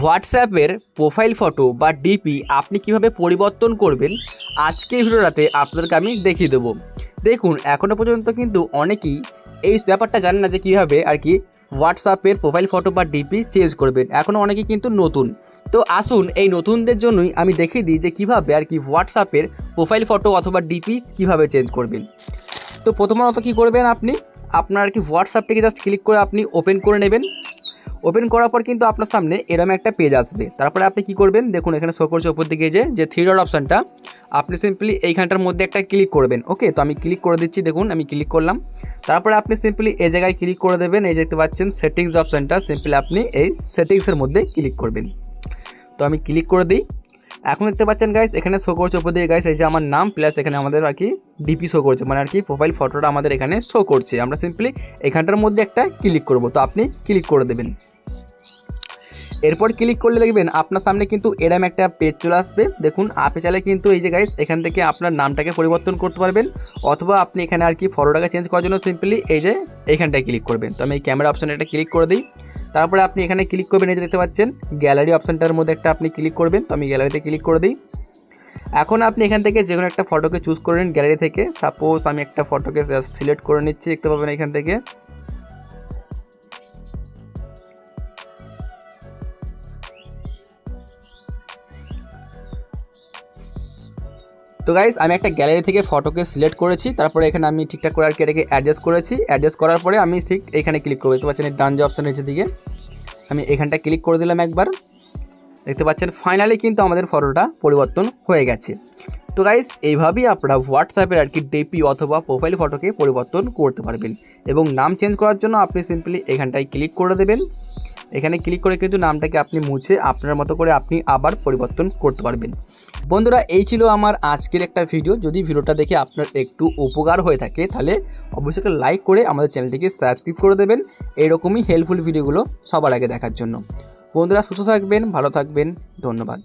হোয়াটসঅ্যাপের profile photo বা DP আপনি কীভাবে পরিবর্তন করবেন, আজকে ভিডিওটাতে আপনাদেরকে আমি দেখিয়ে দেবো। দেখুন এখনও পর্যন্ত কিন্তু অনেকেই এই ব্যাপারটা জানেন না যে কীভাবে আর কি হোয়াটসঅ্যাপের প্রোফাইল ফটো বা ডিপি চেঞ্জ করবেন। এখনও অনেকেই কিন্তু নতুন। তো আসুন, এই নতুনদের জন্যই আমি দেখিয়ে দিই যে কীভাবে আর কি হোয়াটসঅ্যাপের প্রোফাইল ফটো অথবা ডিপি কীভাবে চেঞ্জ করবেন। তো প্রথমত কী করবেন আপনি? আপনার আর কি হোয়াটসঅ্যাপটাকে জাস্ট ক্লিক করে আপনি ওপেন করে নেবেন। ওপেন করার পর কিন্তু আপনার সামনে এরম একটা পেজ আসবে। তারপরে আপনি কি করবেন? দেখুন, এখানে শো করছে ওপর দিকে যে যে থ্রি ডট অপশানটা আপনি সিম্পলি এইখানটার মধ্যে একটা ক্লিক করবেন ওকে তো আমি ক্লিক করে দিচ্ছি, দেখুন, আমি ক্লিক করলাম। তারপরে আপনি সিম্পলি এই জায়গায় ক্লিক করে দেবেন, এই দেখতে পাচ্ছেন সেটিংস অপশানটা সিম্পলি আপনি এই সেটিংসের মধ্যে ক্লিক করবেন। তো আমি ক্লিক করে দিই। এখন দেখতে পাচ্ছেন গাইস এখানে শো করছে ওপর দিকে গাইস এই যে আমার নাম প্লাস এখানে আমাদের আর কি ডিপি শো করছে মানে আর কি প্রোফাইল ফটোটা আমাদের এখানে শো করছে। আমরা সিম্পলি এখানটার মধ্যে একটা ক্লিক করব, তো আপনি ক্লিক করে দেবেন। এরপর ক্লিক করলে দেখবেন আপনার সামনে কিন্তু এরম একটা পেজ চলে আসবে। দেখুন, আপনি চাইলে কিন্তু এই যে গাইস এখান থেকে আপনার নামটাকে পরিবর্তন করতে পারবেন, অথবা আপনি এখানে আর কি ফটোটাকে চেঞ্জ করার জন্য সিম্পলি এই যে এখানটায় ক্লিক করবেন। তো আমি এই ক্যামেরা অপশানে একটা ক্লিক করে দিই। তারপরে আপনি এখানে ক্লিক করবেন, এই যে দেখতে পাচ্ছেন গ্যালারি অপশানটার মধ্যে একটা আপনি ক্লিক করবেন। তো আমি গ্যালারিতে ক্লিক করে দিই। এখন আপনি এখান থেকে যে কোনো একটা ফটোকে চুজ করে নিন গ্যালারি থেকে। সাপোজ আমি একটা ফটোকে সিলেক্ট করে নিচ্ছি, দেখতে পাবেন এখান থেকে। তো গাইস আমি একটা গ্যালারি থেকে ফটোকে সিলেক্ট করেছি, তারপরে এখানে আমি ঠিকঠাক করে আর কি এটাকে অ্যাডজাস্ট করেছি। অ্যাডজাস্ট করার পরে আমি ঠিক এখানে ক্লিক করব। দেখতে পাচ্ছেন ডান যে অপশান নিচের দিকে আমি এখানটা ক্লিক করে দিলাম একবার। দেখতে পাচ্ছেন ফাইনালি কিন্তু আমাদের ফটোটা পরিবর্তন হয়ে গেছে। তো গাইস এইভাবেই আপনারা হোয়াটসঅ্যাপের আর কি ডিপি অথবা প্রোফাইল ফটোকে পরিবর্তন করতে পারবেন। এবং নাম চেঞ্জ করার জন্য আপনি সিম্পলি এখানটায় ক্লিক করে দেবেন। এখানে ক্লিক করে কিন্তু নামটাকে আপনি মুছে আপনার মতো করে আপনি আবার পরিবর্তন করতে পারবেন। বন্ধুরা, এই ছিল আমার আজকের একটা ভিডিও যদি ভিডিওটা দেখে আপনার একটু উপকার হয়ে থাকে, তাহলে অবশ্যই একটা লাইক করে আমাদের চ্যানেলটিকে সাবস্ক্রাইব করে দেবেন। এরকমই হেল্পফুল ভিডিওগুলো সবার আগে দেখার জন্য। বন্ধুরা, সুস্থ থাকবেন, ভালো থাকবেন। ধন্যবাদ।